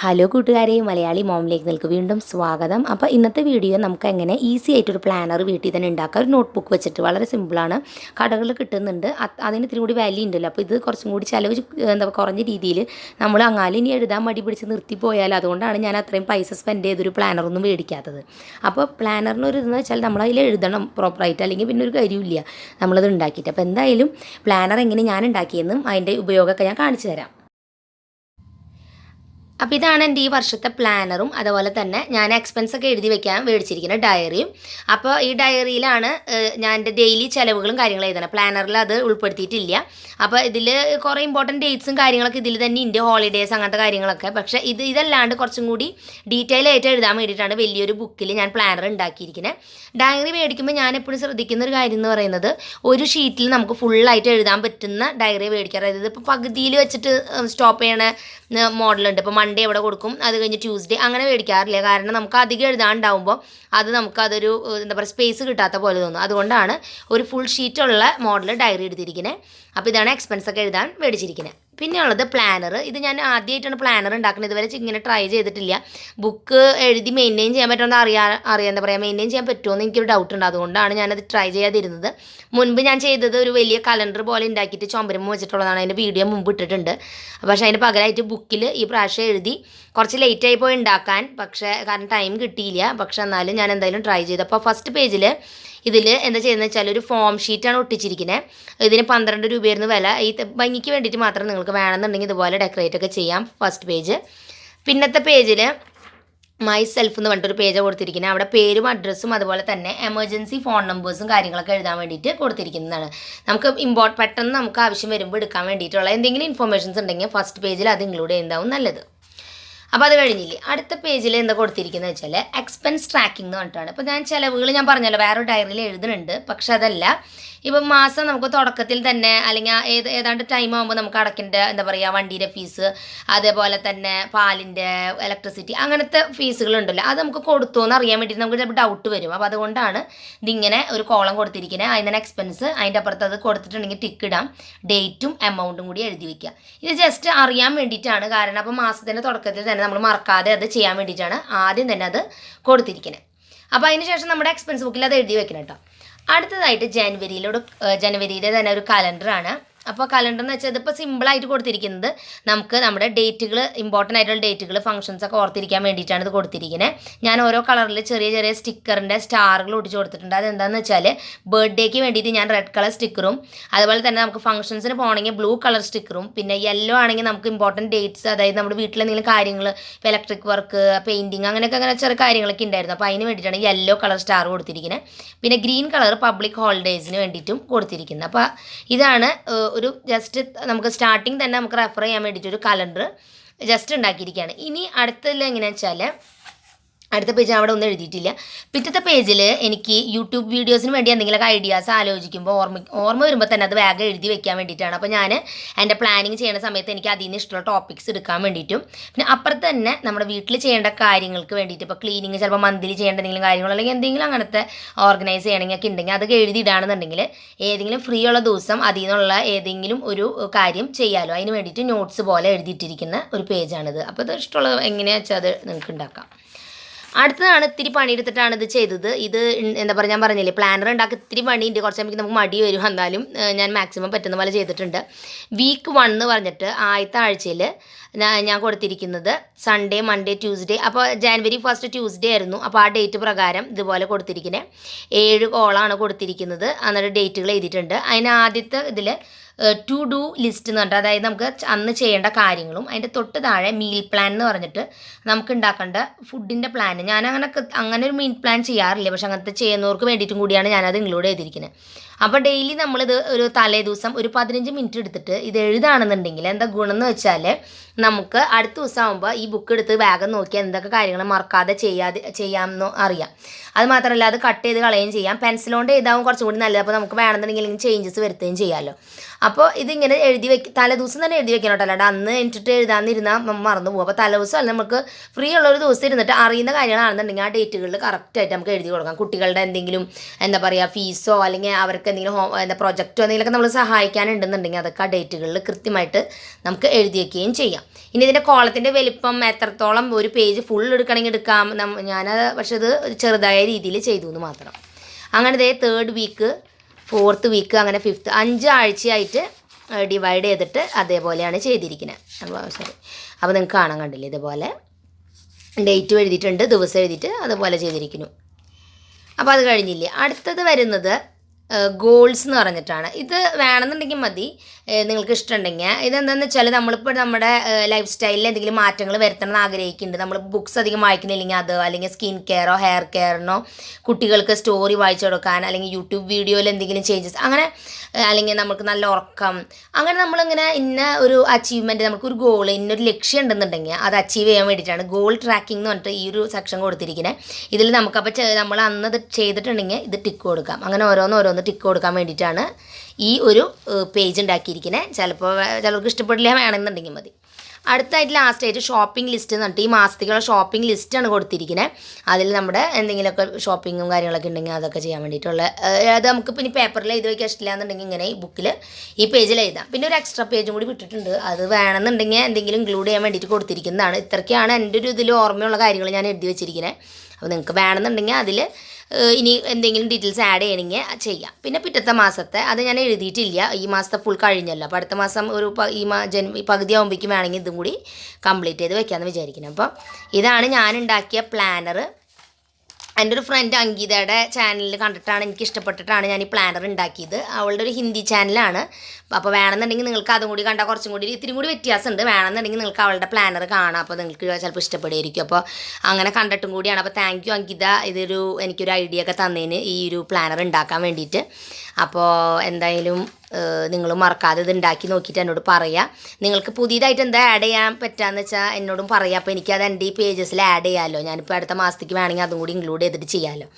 Hello കൂട്ടുകാരെ മലയാളി മോമിലേക്ക് നിങ്ങൾക്ക് വീണ്ടും സ്വാഗതം. അപ്പോൾ ഇന്നത്തെ വീഡിയോ നമുക്ക് എങ്ങനെ ഈസി ആയിട്ടൊരു പ്ലാനർ വീട്ടിൽ തന്നെ ഉണ്ടാക്കാം. ഒരു നോട്ട് ബുക്ക് വെച്ചിട്ട് വളരെ സിമ്പിളാണ് കടകളിൽ കിട്ടുന്നുണ്ട്. അത് അതിന് ഇത്തിരി കൂടി വാല്യൂ ഉണ്ടല്ലോ. അപ്പോൾ ഇത് കുറച്ചും കൂടി ചിലവ് എന്താ കുറഞ്ഞ രീതിയിൽ നമ്മൾ അങ്ങാലും ഇനി എഴുതാൻ മടി പിടിച്ച് നിർത്തിപ്പോയാൽ അതുകൊണ്ടാണ് ഞാൻ അത്രയും പൈസ സ്പെൻഡ് ചെയ്തൊരു പ്ലാനറൊന്നും മേടിക്കാത്തത്. അപ്പോൾ പ്ലാനറിന് ഒരു ഇതെന്ന് വെച്ചാൽ നമ്മൾ അതിൽ എഴുതണം പ്രോപ്പറായിട്ട് അല്ലെങ്കിൽ പിന്നെ ഒരു കാര്യമില്ല നമ്മളത് ഉണ്ടാക്കിയിട്ട്. അപ്പോൾ എന്തായാലും പ്ലാനർ എങ്ങനെ ഞാൻ ഉണ്ടാക്കിയെന്നും അതിന്റെ ഉപയോഗമൊക്കെ ഞാൻ കാണിച്ചു തരാം. അപ്പോൾ ഇതാണ് എന്റെ ഈ വർഷത്തെ പ്ലാനറും അതുപോലെ തന്നെ ഞാൻ എക്സ്പെൻസ് ഒക്കെ എഴുതി വെക്കാൻ മേടിച്ചിരിക്കുന്ന ഡയറിയും അപ്പോൾ ഈ ഡയറിയിലാണ് ഞാൻ എന്റെ ഡെയിലി ചിലവുകളും കാര്യങ്ങളും എഴുതണം പ്ലാനറിൽ അത് ഉൾപ്പെടുത്തിയിട്ടില്ല. അപ്പോൾ ഇതിൽ കുറേ ഇമ്പോർട്ടന്റ് ഡേറ്റ്സും കാര്യങ്ങളൊക്കെ ഇതിൽ തന്നെ ഉണ്ട് ഹോളിഡേയ്സ് അങ്ങനത്തെ കാര്യങ്ങളൊക്കെ. പക്ഷേ ഇത് ഇതല്ലാണ്ട് കുറച്ചും കൂടി ഡീറ്റെയിൽ ആയിട്ട് എഴുതാൻ വേണ്ടിയിട്ടാണ് വലിയൊരു ബുക്കിൽ ഞാൻ പ്ലാനർ ഉണ്ടാക്കിയിരിക്കുന്നത് ഡയറി മേടിക്കുമ്പോൾ ഞാൻ എപ്പോഴും ശ്രദ്ധിക്കുന്ന ഒരു കാര്യം എന്ന് പറയുന്നത് ഒരു ഷീറ്റിൽ നമുക്ക് ഫുള്ളായിട്ട് എഴുതാൻ പറ്റുന്ന ഡയറി മേടിക്കാറ്. അതായത് ഇപ്പോൾ പകുതിയിൽ വെച്ചിട്ട് സ്റ്റോപ്പ് ചെയ്യണ മോഡലുണ്ട് ഇപ്പോൾ മൺഡേ ഇവിടെ കൊടുക്കും? അത് കഴിഞ്ഞ് ട്യൂസ്ഡേ അങ്ങനെ മേടിക്കാറില്ല. കാരണം നമുക്ക് അധികം എഴുതാണ്ടാവുമ്പോൾ അത് നമുക്ക് അതൊരു എന്താ പറയുക സ്പേസ് കിട്ടാത്ത പോലെ തോന്നും. അതുകൊണ്ടാണ് ഒരു ഫുൾ ഷീറ്റുള്ള മോഡൽ ഡയറി എടുത്തിരിക്കുന്നത് അപ്പോൾ ഇതാണ് എക്സ്പെൻസൊക്കെ എഴുതാൻ മേടിച്ചിരിക്കുന്നത് പിന്നെ ഉള്ളത് പ്ലാനർ ഇത് ഞാൻ ആദ്യമായിട്ടാണ് പ്ലാനർ ഉണ്ടാക്കുന്നത്. ഇതുവരെ ഇങ്ങനെ ട്രൈ ചെയ്തിട്ടില്ല. ബുക്ക് എഴുതി മെയിന്റെയിൻ ചെയ്യാൻ പറ്റുമെന്ന് അറിയാൻ അറിയാൻ എന്താ പറയുക മെയിന്റെയിൻ ചെയ്യാൻ പറ്റുമോ എന്ന് എനിക്കൊരു ഡൗട്ട് ഉണ്ട്. അതുകൊണ്ടാണ് ഞാനത് ട്രൈ ചെയ്യാതിരുന്നത്. മുൻപ് ഞാൻ ചെയ്തത് ഒരു വലിയ കലണ്ടർ പോലെ ഉണ്ടാക്കിയിട്ട് ചുമരം വെച്ചിട്ടുള്ളതാണ്. അതിന്റെ വീഡിയോ മുമ്പ് ഇട്ടിട്ടുണ്ട്. പക്ഷേ അതിന് പകരമായിട്ട് ബുക്കിൽ ഈ പ്രാവശ്യം എഴുതി കുറച്ച് ലേറ്റായി പോയി ഉണ്ടാക്കാൻ. പക്ഷേ കാരണം ടൈം കിട്ടിയില്ല. പക്ഷെ എന്നാലും ഞാൻ എന്തായാലും ട്രൈ ചെയ്തു. അപ്പോൾ ഫസ്റ്റ് പേജിൽ ഇതിൽ എന്താ ചെയ്യുന്നത് വെച്ചാൽ ഒരു ഫോം ഷീറ്റാണ് ഒട്ടിച്ചിരിക്കുന്നത് ഇതിന് പന്ത്രണ്ട് രൂപയായിരുന്നു വില. ഈ ഭംഗിക്ക് വേണ്ടിയിട്ട് മാത്രം നിങ്ങൾക്ക് വേണമെന്നുണ്ടെങ്കിൽ ഇതുപോലെ ഡെക്കറേറ്റ് ഒക്കെ ചെയ്യാം. ഫസ്റ്റ് പേജ് പിന്നത്തെ പേജിൽ മൈ സെൽഫ് എന്ന് പറഞ്ഞിട്ടൊരു പേജ് കൊടുത്തിരിക്കുന്നത് അവിടെ പേരും അഡ്രസ്സും അതുപോലെ തന്നെ എമർജൻസി ഫോൺ നമ്പേഴ്സും കാര്യങ്ങളൊക്കെ എഴുതാൻ വേണ്ടിയിട്ട് കൊടുത്തിരിക്കുന്നതാണ്. നമുക്ക് ഇമ്പോർട്ട് പെട്ടെന്ന് നമുക്ക് ആവശ്യം വരുമ്പോൾ എടുക്കാൻ വേണ്ടിയിട്ടുള്ള എന്തെങ്കിലും ഇൻഫർമേഷൻസ് ഉണ്ടെങ്കിൽ ഫസ്റ്റ് പേജിൽ അത് ഇൻക്ലൂഡ് ചെയ്യുന്നതാവും നല്ലത്. അപ്പോൾ അത് കഴിഞ്ഞില്ലേ? അടുത്ത പേജിൽ എന്താ കൊടുത്തിരിക്കുന്നത് വെച്ചാൽ എക്സ്പെൻസ് ട്രാക്കിംഗ് എന്ന് പറഞ്ഞിട്ടാണ്. ഇപ്പോൾ ഞാൻ ചിലവുകൾ ഞാൻ പറഞ്ഞല്ലോ വേറെ ഡയറിയിൽ എഴുതുന്നുണ്ട്. പക്ഷെ അതല്ല ഇപ്പം മാസം നമുക്ക് തുടക്കത്തിൽ തന്നെ അല്ലെങ്കിൽ ഏത് ഏതാണ്ട് ടൈം ആകുമ്പോൾ നമുക്ക് അടക്കേണ്ട എന്താ പറയുക വണ്ടിയുടെ ഫീസ് അതേപോലെ തന്നെ പാലിന്റെ ഇലക്ട്രിസിറ്റി അങ്ങനത്തെ ഫീസുകളുണ്ടല്ലോ അത് നമുക്ക് കൊടുത്തു എന്ന് അറിയാൻ വേണ്ടിയിട്ട് നമുക്ക് ചിലപ്പോൾ ഡൗട്ട് വരും. അപ്പോൾ അതുകൊണ്ടാണ് ഇതിങ്ങനെ ഒരു കോളം കൊടുത്തിരിക്കുന്നത് അതിന്റെ എക്സ്പെൻസ് അതിന്റെ അപ്പുറത്ത് അത് കൊടുത്തിട്ടുണ്ടെങ്കിൽ ടിക്ക് ഇടാം. ഡേറ്റും എമൗണ്ടും കൂടി എഴുതി വയ്ക്കുക ഇത് ജസ്റ്റ് അറിയാൻ വേണ്ടിയിട്ടാണ്. കാരണം അപ്പോൾ മാസത്തിന്റെ തുടക്കത്തിൽ തന്നെ നമ്മൾ മറക്കാതെ അത് ചെയ്യാൻ വേണ്ടിയിട്ടാണ് ആദ്യം തന്നെ അത് കൊടുത്തിരിക്കുന്നത് അപ്പോൾ അതിന് ശേഷം നമ്മുടെ എക്സ്പെൻസ് ബുക്കിൽ അത് എഴുതി വെക്കണം കേട്ടോ അടുത്തതായിട്ട് ജനുവരിയിലൂടെ ജനുവരിയിലെ തന്നെ ഒരു കലണ്ടറാണ് അപ്പോൾ കലണ്ടർ എന്ന് വെച്ചാൽ ഇതിപ്പോൾ സിമ്പിളായിട്ട് കൊടുത്തിരിക്കുന്നത്. നമുക്ക് നമ്മുടെ ഡേറ്റുകൾ ഇമ്പോർട്ടന്റ് ആയിട്ടുള്ള ഡേറ്റുകൾ ഫംഗ്ഷൻസ് ഒക്കെ ഓർത്തിരിക്കാൻ വേണ്ടിയിട്ടാണ് ഇത് കൊടുത്തിരിക്കുന്നത് ഞാൻ ഓരോ കളറിൽ ചെറിയ ചെറിയ സ്റ്റിക്കറിന്റെ സ്റ്റാറുകൾ ഒട്ടിച്ച് കൊടുത്തിട്ടുണ്ട്. അതെന്താണെന്ന് വെച്ചാൽ ബർത്ത്ഡേക്ക് വേണ്ടിയിട്ട് ഞാൻ റെഡ് കളർ സ്റ്റിക്കറും അതുപോലെ തന്നെ നമുക്ക് ഫംഗ്ഷൻസിന് പോകണമെങ്കിൽ ബ്ലൂ കളർ സ്റ്റിക്കറും പിന്നെ യെല്ലോ ആണെങ്കിൽ നമുക്ക് ഇമ്പോർട്ടന്റ് ഡേറ്റ്സ് അതായത് നമ്മുടെ വീട്ടിലെന്തെങ്കിലും കാര്യങ്ങൾ ഇപ്പോൾ ഇലക്ട്രിക് വർക്ക് പെയിന്റിങ് അങ്ങനെയൊക്കെ അങ്ങനെ ചെറിയ കാര്യങ്ങളൊക്കെ ഉണ്ടായിരുന്നു അപ്പോൾ അതിന് വേണ്ടിയിട്ടാണ് യെല്ലോ കളർ സ്റ്റാർ കൊടുത്തിരിക്കുന്നത് പിന്നെ ഗ്രീൻ കളർ പബ്ലിക് ഹോളിഡേയ്സിന് വേണ്ടിയിട്ടും കൊടുത്തിരിക്കുന്നത് അപ്പോൾ ഇതാണ് ഒരു ജസ്റ്റ് നമുക്ക് സ്റ്റാർട്ടിങ് തന്നെ നമുക്ക് റെഫർ ചെയ്യാൻ വേണ്ടിയിട്ട് ഒരു കലണ്ടർ ജസ്റ്റ് ഉണ്ടാക്കിയിരിക്കുകയാണ്. ഇനി അടുത്തതിൽ എങ്ങനെയാണെന്ന് വെച്ചാൽ അടുത്ത പേജ് അവിടെ ഒന്നും എഴുതിയിട്ടില്ല. പിറ്റത്തെ പേജിൽ എനിക്ക് യൂട്യൂബ് വീഡിയോസിന് വേണ്ടി എന്തെങ്കിലുമൊക്കെ ഐഡിയാസ് ആലോചിക്കുമ്പോൾ ഓർമ്മ ഓർമ്മ വരുമ്പോൾ തന്നെ അത് വേഗം എഴുതി വെക്കാൻ വേണ്ടിയിട്ടാണ്. അപ്പോൾ ഞാൻ എന്റെ പ്ലാനിങ് ചെയ്യുന്ന സമയത്ത് എനിക്ക് അതിൽ നിന്ന് ഇഷ്ടമുള്ള ടോപ്പിക്സ് എടുക്കാൻ വേണ്ടിയിട്ടും പിന്നെ അപ്പുറത്ത് തന്നെ നമ്മുടെ വീട്ടിൽ ചെയ്യേണ്ട കാര്യങ്ങൾക്ക് വേണ്ടിയിട്ട് ഇപ്പോൾ ക്ലീനിങ് ചിലപ്പോൾ മന്ത്ലി ചെയ്യേണ്ട എന്തെങ്കിലും കാര്യങ്ങളോ അല്ലെങ്കിൽ എന്തെങ്കിലും അങ്ങനത്തെ ഓർഗനൈസ് ചെയ്യണമെങ്കിൽ ഒക്കെ ഉണ്ടെങ്കിൽ അതൊക്കെ എഴുതിയിടാണെന്നുണ്ടെങ്കിൽ ഏതെങ്കിലും ഫ്രീ ഉള്ള ദിവസം അതിൽ നിന്നുള്ള ഏതെങ്കിലും ഒരു കാര്യം ചെയ്യാമല്ലോ അതിന് വേണ്ടിയിട്ട് നോട്ട്സ് പോലെ എഴുതിയിട്ടിരിക്കുന്ന ഒരു പേജാണിത് അപ്പോൾ അത് ഇഷ്ടമുള്ള എങ്ങനെയാണെന്ന് വെച്ചാൽ അത് നിങ്ങൾക്ക് ഉണ്ടാക്കാം. അടുത്തതാണ് ഇത്തിരി പണിയെടുത്തിട്ടാണ് ഇത് ചെയ്തത്. ഇത് എന്താ പറയുക ഞാൻ പറഞ്ഞില്ലേ പ്ലാനർ ഉണ്ടാക്കി ഇത്തിരി പണിയുണ്ട്. കുറച്ച് നമുക്ക് നമുക്ക് മടി വരും എന്നാലും ഞാൻ മാക്സിമം പറ്റുന്ന പോലെ ചെയ്തിട്ടുണ്ട്. വീക്ക് വൺ എന്ന് പറഞ്ഞിട്ട് ആദ്യത്തെ ആഴ്ചയിൽ ഞാൻ കൊടുത്തിരിക്കുന്നത് സൺഡേ മൺഡേ ട്യൂസ്ഡേ അപ്പോൾ ജാനുവരി ഫസ്റ്റ് ട്യൂസ്ഡേ ആയിരുന്നു. അപ്പോൾ ആ ഡേറ്റ് പ്രകാരം ഇതുപോലെ കൊടുത്തിരിക്കുന്നത് ഏഴ് കോളാണ് കൊടുത്തിരിക്കുന്നത്. എന്നിട്ട് ഡേറ്റുകൾ എഴുതിയിട്ടുണ്ട്. അതിന് ആദ്യത്തെ ഇതിൽ ടു ഡു ലിസ്റ്റ് എന്ന് പറഞ്ഞിട്ട് അതായത് നമുക്ക് അന്ന് ചെയ്യേണ്ട കാര്യങ്ങളും അതിന്റെ തൊട്ട് താഴെ മീൽ പ്ലാൻ എന്ന് പറഞ്ഞിട്ട് നമുക്ക് ഉണ്ടാക്കേണ്ട ഫുഡിന്റെ പ്ലാൻ ഞാൻ അങ്ങനെ അങ്ങനെ ഒരു മീൽ പ്ലാൻ ചെയ്യാറില്ല. പക്ഷെ അങ്ങനത്തെ ചെയ്യുന്നവർക്ക് വേണ്ടിയിട്ടും കൂടിയാണ് ഞാനത് ഇൻക്ലൂഡ് ചെയ്തിരിക്കുന്നത് അപ്പോൾ ഡെയിലി നമ്മളിത് ഒരു തലേ ദിവസം ഒരു പതിനഞ്ച് മിനിറ്റ് എടുത്തിട്ട് ഇത് എഴുതാണെന്നുണ്ടെങ്കിൽ എന്താ ഗുണം എന്ന് വെച്ചാൽ നമുക്ക് അടുത്ത ദിവസം ആകുമ്പോൾ ഈ ബുക്ക് എടുത്ത് വേഗം നോക്കിയാൽ എന്തൊക്കെ കാര്യങ്ങൾ മറക്കാതെ ചെയ്യാതെ ചെയ്യാമെന്ന് അറിയാം. അത് മാത്രമല്ല അത് കട്ട് ചെയ്ത് കളയുകയും ചെയ്യാം. പെൻസിൽ കൊണ്ട് എഴുതാവും കുറച്ചും കൂടി നല്ലത്. അപ്പോൾ നമുക്ക് വേണമെന്നുണ്ടെങ്കിൽ ചേഞ്ചസ് വരുത്തുകയും ചെയ്യാമല്ലോ അപ്പോൾ ഇതിങ്ങനെ എഴുതി വെക്ക് തലേദിവസം തന്നെ എഴുതി വെക്കണം കേട്ടോ. അല്ലാണ്ട് അന്ന് എനിച്ചിട്ട് എഴുതാന്നിരുന്നാൽ മറന്നു പോകും അപ്പോൾ തലേ ദിവസം അല്ല നമുക്ക് ഫ്രീ ഉള്ള ഒരു ദിവസം ഇരുന്നിട്ട് അറിയുന്ന കാര്യങ്ങളാണെന്നുണ്ടെങ്കിൽ ആ ഡേറ്റുകളിൽ കറക്റ്റായിട്ട് നമുക്ക് എഴുതി കൊടുക്കാം. കുട്ടികളുടെ എന്തെങ്കിലും എന്താ പറയുക ഫീസോ അല്ലെങ്കിൽ അവർക്ക് എന്തെങ്കിലും ഹോം എന്താ പ്രൊജക്റ്റോ എന്തെങ്കിലുമൊക്കെ നമ്മൾ സഹായിക്കാനുണ്ടെന്നുണ്ടെങ്കിൽ അതൊക്കെ ആ ഡേറ്റുകളിൽ കൃത്യമായിട്ട് നമുക്ക് എഴുതി വയ്ക്കുകയും ചെയ്യാം. ഇനി ഇതിന്റെ കോളത്തിന്റെ വലിപ്പം എത്രത്തോളം ഒരു പേജ് ഫുൾ എടുക്കണമെങ്കിൽ എടുക്കാം. ഞാൻ പക്ഷെ ഇത് ചെറുതായ രീതിയിൽ ചെയ്തു എന്ന് മാത്രം. അങ്ങനെ ഇതേ തേർഡ് വീക്ക് ഫോർത്ത് വീക്ക് അങ്ങനെ ഫിഫ്ത്ത് അഞ്ച് ആഴ്ചയായിട്ട് ഡിവൈഡ് ചെയ്തിട്ട് അതേപോലെയാണ് ചെയ്തിരിക്കുന്നത് അപ്പോൾ സോറി അപ്പോൾ നിങ്ങൾക്ക് കാണാൻ കണ്ടില്ലേ ഇതുപോലെ? ഡേറ്റ് എഴുതിയിട്ടുണ്ട് ദിവസം എഴുതിയിട്ട് അതുപോലെ ചെയ്തിരിക്കുന്നു. അപ്പോൾ അത് കഴിഞ്ഞില്ലേ? അടുത്തത് വരുന്നത് ഗോൾസ് എന്ന് പറഞ്ഞിട്ടാണ്. ഇത് വേണമെന്നുണ്ടെങ്കിൽ മതി. നിങ്ങൾക്ക് ഇഷ്ടമുണ്ടെങ്കിൽ. ഇതെന്താണെന്ന് വെച്ചാൽ നമ്മളിപ്പോൾ നമ്മുടെ ലൈഫ് സ്റ്റൈലിൽ എന്തെങ്കിലും മാറ്റങ്ങൾ വരുത്തണം എന്ന് ആഗ്രഹിക്കുന്നുണ്ട്. നമ്മൾ ബുക്സ് അധികം വായിക്കുന്നില്ലെങ്കിൽ അത് അല്ലെങ്കിൽ സ്കിൻ കെയറോ ഹെയർ കെയറിനോ കുട്ടികൾക്ക് സ്റ്റോറി വായിച്ചു കൊടുക്കാൻ അല്ലെങ്കിൽ യൂട്യൂബ് വീഡിയോയിൽ എന്തെങ്കിലും ചേഞ്ചസ് അങ്ങനെ അല്ലെങ്കിൽ നമുക്ക് നല്ല ഉറക്കം അങ്ങനെ നമ്മളിങ്ങനെ ഇന്ന ഒരു അച്ചീവ്മെന്റ് നമുക്കൊരു ഗോൾ ഇന്നൊരു ലക്ഷ്യം ഉണ്ടെന്നുണ്ടെങ്കിൽ അത് അച്ചീവ് ചെയ്യാൻ വേണ്ടിയിട്ടാണ് ഗോൾ ട്രാക്കിംഗ് എന്ന് പറഞ്ഞിട്ട് ഈ ഒരു സെക്ഷൻ കൊടുത്തിരിക്കുന്നത് ഇതിൽ നമുക്കപ്പോൾ നമ്മൾ അന്നത് ചെയ്തിട്ടുണ്ടെങ്കിൽ ഇത് ടിക്ക് കൊടുക്കാം. അങ്ങനെ ഓരോന്ന് ഓരോന്ന് ടിക്ക് കൊടുക്കാൻ വേണ്ടിയിട്ടാണ് ഈ ഒരു പേജ് ഉണ്ടാക്കിയിരിക്കുന്നത് ചിലപ്പോൾ ചിലർക്ക് ഇഷ്ടപ്പെടില്ല വേണമെന്നുണ്ടെങ്കിൽ മതി. അടുത്തായിട്ട് ലാസ്റ്റ് ആയിട്ട് ഷോപ്പിംഗ് ലിസ്റ്റ് എന്ന് പറഞ്ഞിട്ട് ഈ മാസത്തേക്കുള്ള ഷോപ്പിംഗ് ലിസ്റ്റാണ് കൊടുത്തിരിക്കുന്നത് അതിൽ നമ്മുടെ എന്തെങ്കിലുമൊക്കെ ഷോപ്പിങ്ങും കാര്യങ്ങളൊക്കെ ഉണ്ടെങ്കിൽ അതൊക്കെ ചെയ്യാൻ വേണ്ടിയിട്ടുള്ള അത് നമുക്ക് പിന്നെ പേപ്പറിൽ എഴുതി വയ്ക്കാൻ ഇഷ്ടമില്ല എന്നുണ്ടെങ്കിൽ ഇങ്ങനെ ഈ ബുക്കിൽ ഈ പേജിൽ എഴുതാം. പിന്നെ ഒരു എക്സ്ട്രാ പേജും കൂടി വിട്ടിട്ടുണ്ട്. അത് വേണമെന്നുണ്ടെങ്കിൽ എന്തെങ്കിലും ഇൻക്ലൂഡ് ചെയ്യാൻ വേണ്ടിയിട്ട് കൊടുത്തിരിക്കുന്നതാണ്. ഇത്രയ്ക്കാണ് എന്റെ ഒരു ഇതിൽ ഓർമ്മയുള്ള കാര്യങ്ങൾ ഞാൻ എഴുതി വെച്ചിരിക്കുന്നത് അപ്പോൾ നിങ്ങൾക്ക് വേണമെന്നുണ്ടെങ്കിൽ അതിൽ ഇനി എന്തെങ്കിലും ഡീറ്റെയിൽസ് ആഡ് ചെയ്യണമെങ്കിൽ ചെയ്യാം. പിന്നെ പിറ്റത്തെ മാസത്തെ അത് ഞാൻ എഴുതിയിട്ടില്ല. ഈ മാസത്തെ ഫുൾ കഴിഞ്ഞല്ലോ. അപ്പോൾ അടുത്ത മാസം ഒരു ഈ ജൻ പകുതി ആകുമ്പോഴേക്കും വേണമെങ്കിൽ ഇതും കൂടി കംപ്ലീറ്റ് ചെയ്ത് വെക്കാമെന്ന് വിചാരിക്കണം അപ്പോൾ ഇതാണ് ഞാൻ ഉണ്ടാക്കിയ പ്ലാനർ എന്റെ ഒരു ഫ്രണ്ട് അങ്കിതയുടെ ചാനലിൽ കണ്ടിട്ടാണ് എനിക്ക് ഇഷ്ടപ്പെട്ടിട്ടാണ് ഞാൻ ഈ പ്ലാനർ ഉണ്ടാക്കിയത്. അവളുടെ ഒരു ഹിന്ദി ചാനലാണ് അപ്പോൾ വേണമെന്നുണ്ടെങ്കിൽ നിങ്ങൾക്ക് അതും കൂടി കണ്ടാൽ കുറച്ചും കൂടി ഇത്തിരി കൂടി വ്യത്യാസമുണ്ട്. വേണമെന്നുണ്ടെങ്കിൽ നിങ്ങൾക്ക് അവളുടെ പ്ലാനർ കാണാം. അപ്പോൾ നിങ്ങൾക്ക് ചിലപ്പോൾ ഇഷ്ടപ്പെടുമായിരിക്കും. അപ്പോൾ അങ്ങനെ കണ്ടിട്ടും കൂടിയാണ്. അപ്പോൾ താങ്ക് യു അങ്കിത ഇതൊരു എനിക്കൊരു ഐഡിയ ഒക്കെ തന്നതിന് ഈ ഒരു പ്ലാനർ ഉണ്ടാക്കാൻ വേണ്ടിയിട്ട്. അപ്പോൾ എന്തായാലും നിങ്ങൾ മറക്കാതെ ഇത് ഉണ്ടാക്കി നോക്കിയിട്ട് എന്നോട് പറയാം. നിങ്ങൾക്ക് പുതിയതായിട്ട് എന്താ ആഡ് ചെയ്യാൻ പറ്റാന്ന് വെച്ചാൽ എന്നോടും പറയാം. അപ്പോൾ എനിക്കത് എന്റെ ഈ പേജസിൽ ആഡ് ചെയ്യാമല്ലോ ഞാനിപ്പോൾ അടുത്ത മാസത്തേക്ക് വേണമെങ്കിൽ അതും കൂടി ഇൻക്ലൂഡ് ചെയ്തിട്ട് ചെയ്യാമല്ലോ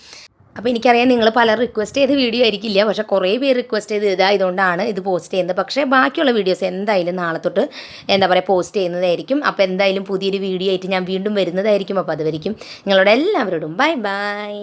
അപ്പോൾ എനിക്കറിയാം നിങ്ങൾ പല റിക്വസ്റ്റ് ചെയ്ത വീഡിയോ ആയിരിക്കില്ല. പക്ഷേ കുറേ പേര് റിക്വസ്റ്റ് ചെയ്ത് ഇതായതുകൊണ്ടാണ് ഇത് പോസ്റ്റ് ചെയ്യുന്നത്. പക്ഷേ ബാക്കിയുള്ള വീഡിയോസ് എന്തായാലും നാളെ തൊട്ട് എന്താ പറയുക പോസ്റ്റ് ചെയ്യുന്നതായിരിക്കും. അപ്പോൾ എന്തായാലും പുതിയൊരു വീഡിയോ ആയിട്ട് ഞാൻ വീണ്ടും വരുന്നതായിരിക്കും. അപ്പോൾ അതുവരിക്കും നിങ്ങളോട് എല്ലാവരോടും ബൈ ബൈ